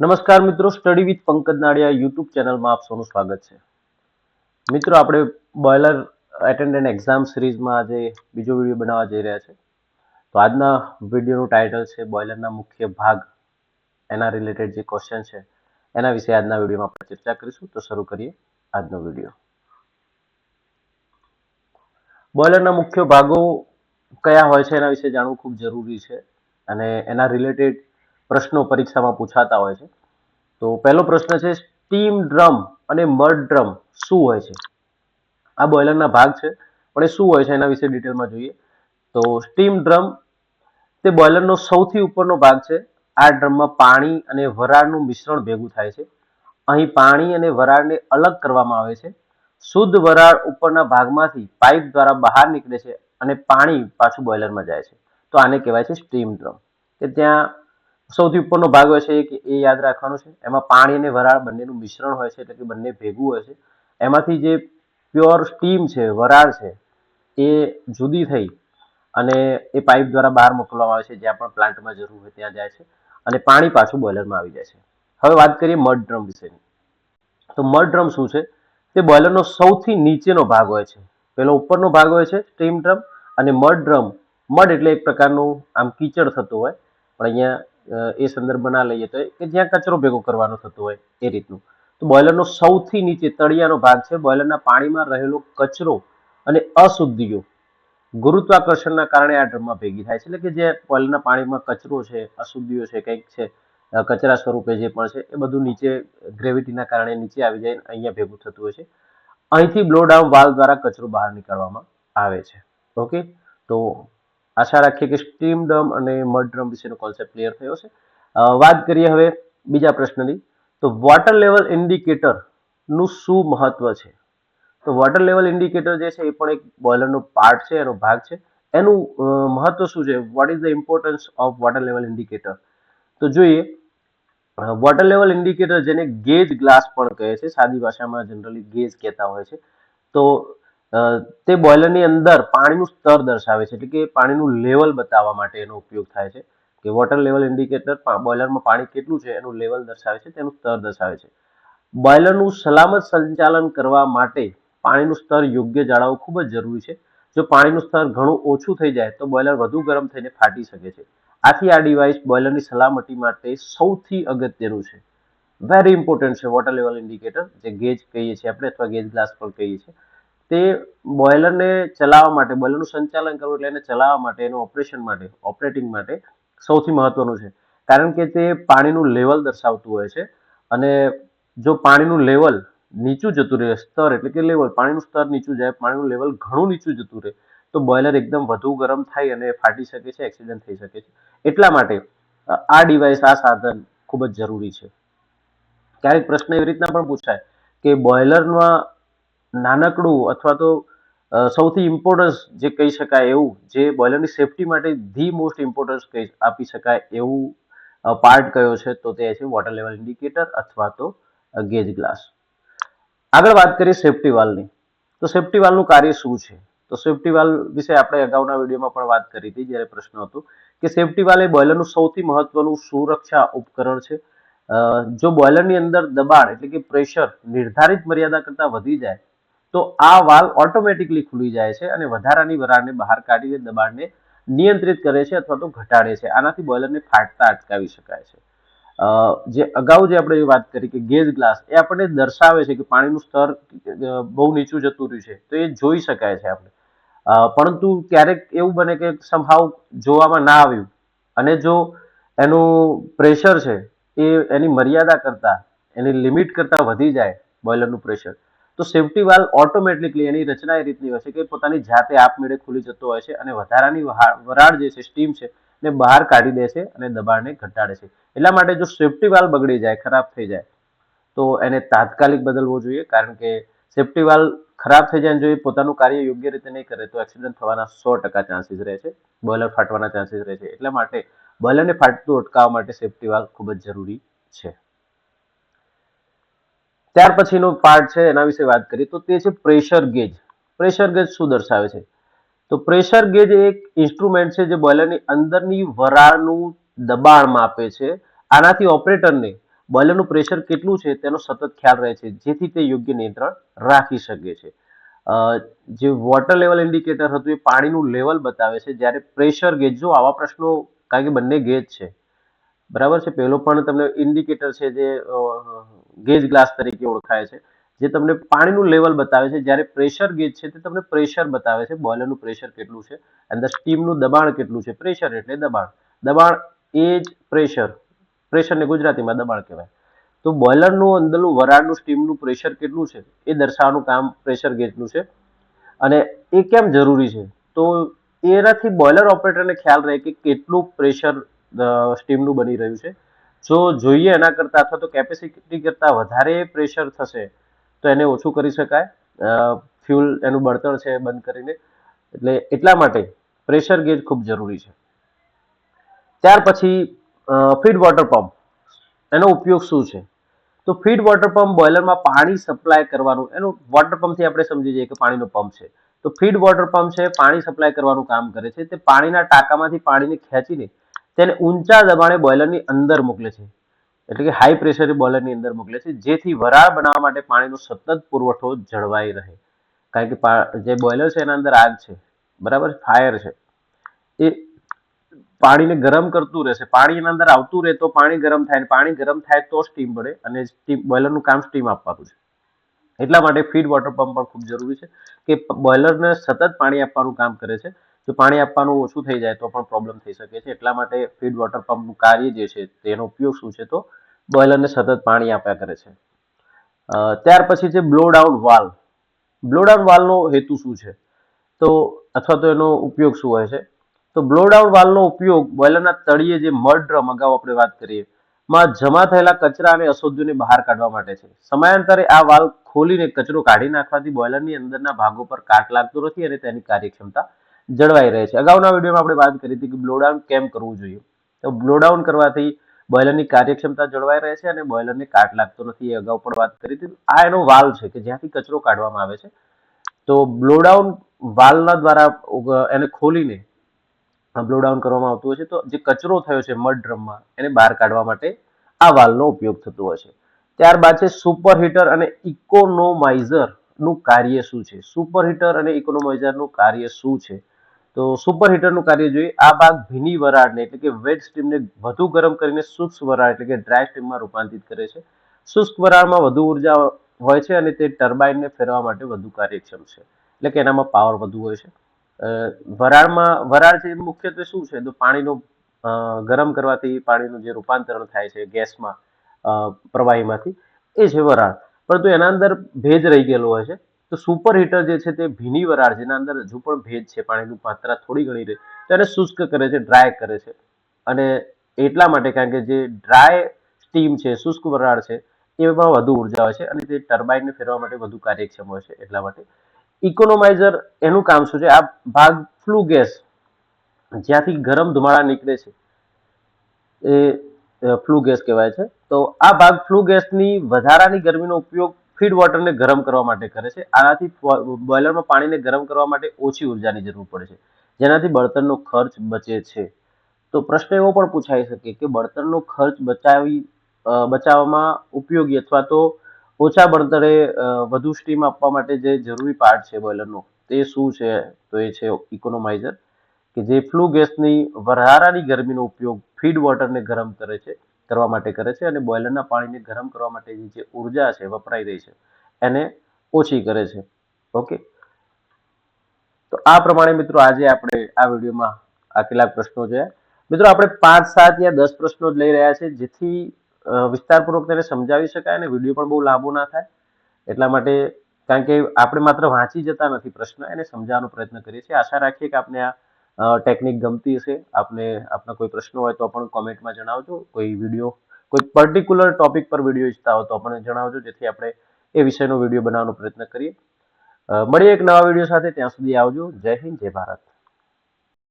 નમસ્કાર મિત્રો study with Pankaj Nadiya YouTube ચેનલમાં આપ સૌનું સ્વાગત છે. મિત્રો, આપણે બોઇલર એટેન્ડન્ટ એક્ઝામ સિરીઝમાં આજે બીજો વીડિયો બનાવવા જઈ રહ્યા છે. તો આજના વિડીયોનું ટાઇટલ છે બોઇલરના મુખ્ય ભાગ. એના રિલેટેડ જે ક્વેશ્ચન છે, એના વિશે આજના વિડીયોમાં આપણે ચર્ચા કરીશું. તો શરૂ કરીએ આજનો વીડિયો બોઇલરના મુખ્ય ભાગો કયા હોય છે એના વિશે જાણવું ખૂબ જરૂરી છે. અને એના રિલેટેડ પ્રશ્નો પરીક્ષામાં પૂછાતા હોય છે. તો પહેલો પ્રશ્ન છે, સ્ટીમ ડ્રમ અને મડ ડ્રમ શું હોય છે? આ બોઇલરના ભાગ છે, પણ એ શું હોય છે એના વિશે ડિટેલમાં જોઈએ. તો સ્ટીમ ડ્રમ તે બોઇલરનો સૌથી ઉપરનો ભાગ છે. આ ડ્રમમાં પાણી અને વરાળનું મિશ્રણ ભેગું થાય છે. અહીં પાણી અને વરાળને અલગ કરવામાં આવે છે. શુદ્ધ વરાળ ઉપરના ભાગમાંથી પાઇપ દ્વારા બહાર નીકળે છે અને પાણી પાછું બોઇલરમાં જાય છે. તો આને કહેવાય છે સ્ટીમ ડ્રમ. કે ત્યાં સૌથી ઉપરનો ભાગ હોય છે એ એ યાદ રાખવાનો છે. એમાં પાણી અને વરાળ બંનેનું મિશ્રણ હોય છે એટલે કે બંને ભેગું હોય છે. એમાંથી જે પ્યોર સ્ટીમ છે, વરાળ છે, એ જુદી થઈ અને એ પાઇપ દ્વારા બહાર મોકલવામાં આવે છે જ્યાં પણ પ્લાન્ટમાં જરૂર હોય ત્યાં જાય છે અને પાણી પાછું બોઇલરમાં આવી જાય છે. હવે વાત કરીએ મડ ડ્રમ વિશેની. તો મડ ડ્રમ શું છે? તે બોઇલરનો સૌથી નીચેનો ભાગ હોય છે. પેલો ઉપરનો ભાગ હોય છે, સ્ટીમ ડ્રમ અને મડ ડ્રમ. મડ એટલે એક પ્રકારનું આમ કીચડ થતું હોય. પણ અહીંયા એ સંદર્ભ ના લઈએ તો કે જ્યાં કચરો ભેગો કરવાનો થતો હોય એ રીતનું. તો બોઇલરનો સૌથી નીચે તળિયાનો ભાગ છે બોઇલરના પાણીમાં રહેલો કચરો અને અશુદ્ધિઓ ગુરુત્વાકર્ષણના કારણે આ ડ્રમમાં ભેગી થાય છે. એટલે કે જે બોઇલરના પાણીમાં કચરો છે, અશુદ્ધિઓ છે, કંઈક છે કચરા સ્વરૂપે જે પણ છે, એ બધું નીચે, ગ્રેવિટીના કારણે નીચે આવી જાય અહીંયા ભેગું થતું હોય છે. અહીંથી બ્લો ડાઉન વાલ્વ દ્વારા કચરો બહાર નીકાળવામાં આવે છે. ઓકે? તો આશા રાખીએ કે સ્ટીમ ડ્રમ અને મડ ડ્રમ વિશેનો કોન્સેપ્ટ ક્લિયર થયો છે. વાત કરીએ હવે બીજા પ્રશ્નની. તો વોટર લેવલ ઇન્ડિકેટરનું શું મહત્વ છે? તો વોટર લેવલ ઇન્ડિકેટર જે છે એ પણ એક બોઇલરનો પાર્ટ છે, એનો ભાગ છે. એનું મહત્વ શું છે? What is the importance of water level indicator તો જોઈએ વોટર લેવલ ઇન્ડિકેટર જેને ગેજ ગ્લાસ પણ કહે છે, સાદી ભાષામાં જનરલી ગેજ કહેતા હોય છે. તો તે બોઇલરની અંદર પાણીનું સ્તર દર્શાવે છે, એટલે કે પાણીનું લેવલ બતાવવા માટે એનો ઉપયોગ થાય છે. કે વોટર લેવલ ઇન્ડિકેટર બોઇલરમાં પાણી કેટલું છે એનું લેવલ દર્શાવે છે, તેનું સ્તર દર્શાવે છે. બોઇલરનું સલામત સંચાલન કરવા માટે પાણીનું સ્તર યોગ્ય જાળવવું ખૂબ જ જરૂરી છે. જો પાણીનું સ્તર ઘણું ઓછું થઈ જાય, તો બોઇલર વધુ ગરમ થઈને ફાટી શકે છે. આથી આ ડિવાઇસ બોઇલરની સલામતી માટે સૌથી અગત્યનું છે. વેરી ઇમ્પોર્ટન્ટ છે વોટર લેવલ ઇન્ડિકેટર, જે ગેજ કહીએ છીએ આપણે અથવા ગેજ ગ્લાસ પણ કહીએ છીએ. તે બોઇલરને ચલાવવા માટે, બોઇલરનું સંચાલન કરવું એટલે એને ચલાવવા માટે, એનું ઓપરેશન માટે, ઓપરેટિંગ માટે સૌથી મહત્વનું છે. કારણ કે તે પાણીનું લેવલ દર્શાવતું હોય છે અને જો પાણીનું લેવલ નીચું જતું રહે, સ્તર એટલે કે લેવલ, પાણીનું સ્તર નીચું જાય, પાણીનું લેવલ ઘણું નીચું જતું રહે, તો બોઇલર એકદમ વધુ ગરમ થાય અને ફાટી શકે છે, એક્સિડન્ટ થઈ શકે છે. એટલા માટે આ ડિવાઇસ, આ સાધન ખૂબ જ જરૂરી છે. ક્યારેક પ્રશ્ન એવી રીતના પણ પૂછાય કે બોઇલરમાં નાનકડું અથવા તો સૌથી ઇમ્પોર્ટન્સ જે કહી શકાય એવું, જે બોઇલરની સેફટી માટે ધી મોસ્ટ ઇમ્પોર્ટન્સ કહી આપી શકાય એવું પાર્ટ કયો છે, તો તે છે વોટર લેવલ ઇન્ડિકેટર અથવા તો ગેજ ગ્લાસ આગળ વાત કરીએ સેફટી વાલની તો સેફટી વાલનું કાર્ય શું છે? તો સેફટી વાલ વિશે આપણે અગાઉના વિડીયોમાં પણ વાત કરી હતી, જ્યારે પ્રશ્ન હતો કે સેફટી વાલ એ બોઇલરનું સૌથી મહત્વનું સુરક્ષા ઉપકરણ છે. જો બોઇલરની અંદર દબાણ એટલે કે પ્રેશર નિર્ધારિત મર્યાદા કરતાં વધી જાય તો આ વાલ્વ ઓટોમેટિકલી ખુલી જાય છે અને વધારાની વરાળને બહાર કાઢીને દબાણને નિયંત્રિત કરે છે અથવા તો ઘટાડે છે. આનાથી બોઇલરને ફાટતા અટકાવી શકાય છે. જે અગાઉ જે આપણે વાત કરી કે ગેજ ગ્લાસ, એ આપણને દર્શાવે છે કે પાણીનું સ્તર બહુ નીચું જતું રહ્યું છે, તો એ જોઈ શકાય છે આપણે. પરંતુ ક્યારેક એવું બને કે સંભાવ જોવામાં ના આવ્યું અને જો એનું પ્રેશર છે, એ એની મર્યાદા કરતા, એની લિમિટ કરતા વધી જાય બોઇલરનું પ્રેશર તો સેફટી વાલ ઓટોમેટિકલી એની રચના એ રીતની હોય છે કે પોતાની જાતે આપમેળે ખુલી જતો હોય છે અને વધારાની વરાળ જે છે સ્ટીમ છે ને બહાર કાઢી દે છે અને દબાણને ઘટાડે છે. એટલા માટે જો સેફટી વાલ બગડી જાય, ખરાબ થઈ જાય, તો એને તાત્કાલિક બદલવો જોઈએ. કારણ કે સેફટી વાલ ખરાબ થઈ જાય જો એ પોતાનું કાર્ય યોગ્ય રીતે નહીં કરે, તો એક્સિડન્ટ થવાના સો ટકા ચાન્સીસ રહે છે. બોઈલર ફાટવાના ચાન્સીસ રહે છે. એટલા માટે બોઈલરને ફાટતું અટકાવવા માટે સેફટી વાલ ખૂબ જ જરૂરી છે. ત્યાર પછીનો પાર્ટ છે, એના વિશે વાત કરીએ તો તે છે પ્રેશર ગેજ પ્રેશર ગેજ શું દર્શાવે છે? તો પ્રેશર ગેજ એક ઇન્સ્ટ્રુમેન્ટ છે જે બોઇલરની અંદરની વરાળનું દબાણ માપે છે. આનાથી ઓપરેટરને બોઇલરનું પ્રેશર કેટલું છે તેનો સતત ખ્યાલ રહે છે, જેથી તે યોગ્ય નિયંત્રણ રાખી શકે છે. જે વોટર લેવલ ઇન્ડિકેટર હતું એ પાણીનું લેવલ બતાવે છે. જ્યારે પ્રેશર ગેજ જો આવા પ્રશ્નો, કારણ કે બંને ગેજ છે બરાબર છે? પહેલો પણ તમને ઇન્ડિકેટર છે જે ગેજ ગ્લાસ તરીકે ઓળખાય છે, જે તમને પાણીનું લેવલ બતાવે છે. જ્યારે પ્રેશર ગેજ છે તે તમને પ્રેશર બતાવે છે. બોઇલરનું પ્રેશર કેટલું છે? અંદર સ્ટીમનું દબાણ કેટલું છે? પ્રેશર એટલે દબાણ. દબાણ એ જ પ્રેશર. પ્રેશરને ગુજરાતીમાં દબાણ કહેવાય. તો બોઇલરનું અંદરનું વરાળનું સ્ટીમનું પ્રેશર કેટલું છે? એ દર્શાવવાનું કામ પ્રેશર ગેજનું છે. અને એ કેમ જરૂરી છે? તો એનાથી બોઇલર ઓપરેટરને ખ્યાલ રહે કે કેટલું પ્રેશર સ્ટીમનું બની રહ્યું છે. જો જોઈએ એના કરતાં અથવા તો કેપેસિટી કરતાં વધારે પ્રેશર થશે, તો એને ઓછું કરી શકાય. ફ્યુલ એનું બળતણ છે બંધ કરીને. એટલે એટલા માટે પ્રેશર ગેજ ખૂબ જરૂરી છે. ત્યાર પછી ફીડ વોટર પંપ એનો ઉપયોગ શું છે? તો ફીડ વોટર પંપ બોઇલરમાં પાણી સપ્લાય કરવાનું, એનું વોટર પંપથી આપણે સમજી જઈએ કે પાણીનો પંપ છે. તો ફીડ વોટર પંપ છે પાણી સપ્લાય કરવાનું કામ કરે છે. તે પાણીના ટાંકામાંથી પાણીને ખેંચીને તેને ઊંચા દબાણે બોઇલરની અંદર મોકલે છે. એટલે કે હાઈ પ્રેશરે બોઇલરની અંદર મોકલે છે, જેથી વરાળ બનાવવા માટે પાણીનો સતત પુરવઠો જળવાઈ રહે. કારણ કે જે બોઇલર છે એના અંદર આગ છે, બરાબર? ફાયર છે. એ પાણીને ગરમ કરતું રહેશે. પાણી એના અંદર આવતું રહે તો પાણી ગરમ થાય પાણી ગરમ થાય તો સ્ટીમ પડે અને સ્ટીમ બોઇલરનું કામ સ્ટીમ આપવાનું છે. એટલા માટે ફીડ વોટર પંપ પણ ખૂબ જરૂરી છે કે બોઇલરને સતત પાણી આપવાનું કામ કરે છે. જો પાણી આપવાનું ઓછું થઈ જાય તો પણ પ્રોબ્લેમ થઈ શકે છે. એટલા માટે ફીડ વોટર પંપનું કાર્ય જે છે તેનો ઉપયોગ શું છે તો બોઇલરને સતત પાણી આપ્યા કરે છે. ત્યાર પછી છે blow down valve blow down વાલ્વનો હેતુ શું છે? તો અથવા તો એનો ઉપયોગ શું હોય છે? તો બ્લો ડાઉન વાલ્વનો ઉપયોગ બોઇલરના તળિયે જે મડ ડ્રમ અગાઉ આપણે વાત કરીએ, માં જમા થયેલા કચરા અને અશુદ્ધિને બહાર કાઢવા માટે છે. સમયાંતરે આ વાલ્વ ખોલીને કચરો કાઢી નાખવાથી બોઇલરની અંદરના ભાગો પર કાટ લાગતો નથી અને તેની કાર્યક્ષમતા જળવાઈ રહે છે. અગાઉના વિડીયોમાં આપણે વાત કરી હતી કે બ્લોડાઉન કેમ કરવું જોઈએ? તો બ્લોડાઉન કરવાથી બોઇલરની કાર્યક્ષમતા જળવાઈ રહે છે અને બોઇલરને કાટ લાગતો નથી. એ અગાઉ પણ વાત કરી હતી. આ એનો વાલ છે કે જ્યાંથી કચરો કાઢવામાં આવે છે. તો બ્લોડાઉન વાલના દ્વારા એને ખોલીને બ્લોડાઉન કરવામાં આવતું હોય છે. તો જે કચરો થયો છે મડ ડ્રમમાં એને બહાર કાઢવા માટે આ વાલનો ઉપયોગ થતો હોય છે. ત્યારબાદ છે સુપર હીટર અને ઇકોનોમાઇઝરનું કાર્ય શું છે? સુપર હીટર અને ઇકોનોમાઇઝરનું કાર્ય શું છે? તો સુપર હીટરનું કાર્ય જોઈએ. આ ભાગ ભીની વરાળને એટલે કે વેટ સ્ટીમને વધુ ગરમ કરીને શુષ્ક વરાળ એટલે કે ડ્રાય સ્ટીમમાં રૂપાંતરિત કરે છે. શુષ્ક વરાળમાં વધુ ઊર્જા હોય છે અને તે ટર્બાઇનને ફેરવા માટે વધુ કાર્યક્ષમ છે. એટલે કે એનામાં પાવર વધુ હોય છે. વરાળમાં, વરાળ છે મુખ્યત્વે શું છે? તો પાણીનું ગરમ કરવાથી પાણીનું જે રૂપાંતરણ થાય છે ગેસમાં પ્રવાહીમાંથી, એ છે વરાળ. પરંતુ એના અંદર ભેજ રહી ગયેલો હોય છે. તો સુપર હીટર જે છે તે ભીની વરાળ, જેના અંદર હજુ પણ ભેજ છે, પાણીની માત્રા થોડી ઘણી રહે, તો એને શુષ્ક કરે છે ડ્રાય કરે છે. અને એટલા માટે કારણ કે જે ડ્રાય સ્ટીમ છે, શુષ્ક વરાળ છે, એમાં વધુ ઊર્જા હોય છે અને તે ટર્બાઇનને ફેરવા માટે વધુ કાર્યક્ષમ હોય છે, એટલા માટે. ઇકોનોમાઇઝર એનું કામ શું છે? આ ભાગ ફ્લુ ગેસ જ્યાંથી ગરમ ધુમાડા નીકળે છે, એ ફ્લુ ગેસ કહેવાય છે. તો આ ભાગ ફ્લુ ગેસની વધારાની ગરમીનો ઉપયોગ ફીડ વોટરને ગરમ કરવા માટે કરે છે. આનાથી બોઇલરમાં પાણીને ગરમ કરવા માટે ઓછી ઉર્જાની જરૂર પડે છે. જેનાથી બળતણનો ખર્ચ બચે છે. તો પ્રશ્ન એવો પણ પૂછાઈ શકે કે બળતણનો ખર્ચ બચાવી બચાવવામાં ઉપયોગી અથવા તો ઓછા બળતરે વધુ સ્ટીમ આપવા માટે જે જરૂરી પાર્ટ છે બોઇલરનો તે શું છે? તો એ છે ઇકોનોમાઇઝર કે જે ફ્લુ ગેસની વધારાની ગરમીનો ઉપયોગ ફીડ વોટરને ગરમ કરે છે. કરવા માટે કરે છે અને બોઇલરના પાણીને ગરમ કરવા માટેની જે ઊર્જા છે, વપરાઈ રહી છે, એને ઓછી કરે છે. ઓકે? તો આ પ્રમાણે મિત્રો આજે આપણે આ વિડીયોમાં આ કેટલાક પ્રશ્નો જોયા મિત્રો આપણે પાંચ, સાત યા દસ પ્રશ્નો જ લઈ રહ્યા છે, જેથી વિસ્તારપૂર્વક તેને સમજાવી શકાય અને વીડિયો પણ બહુ લાંબો ના થાય. એટલા માટે કારણ કે આપણે માત્ર વાંચી જતા નથી પ્રશ્ન, એને સમજાવવાનો પ્રયત્ન કરીએ છીએ. આશા રાખીએ કે આપણે આ ટેકનિક ગમતી હશે? આપને, આપના કોઈ પ્રશ્નો હોય તો પણ કોમેન્ટમાં જણાવજો. કોઈ વીડિયો કોઈ પર્ટિક્યુલર ટોપિક પર વીડિયો ઈચ્છતા હો તો પણ જણાવજો, જેથી આપણે એ વિષયનો વીડિયો બનાવવાનો પ્રયત્ન કરીએ. મળીએ એક નવા વીડિયો સાથે. ત્યાં સુધી આવજો. જય હિન્દ, જય ભારત.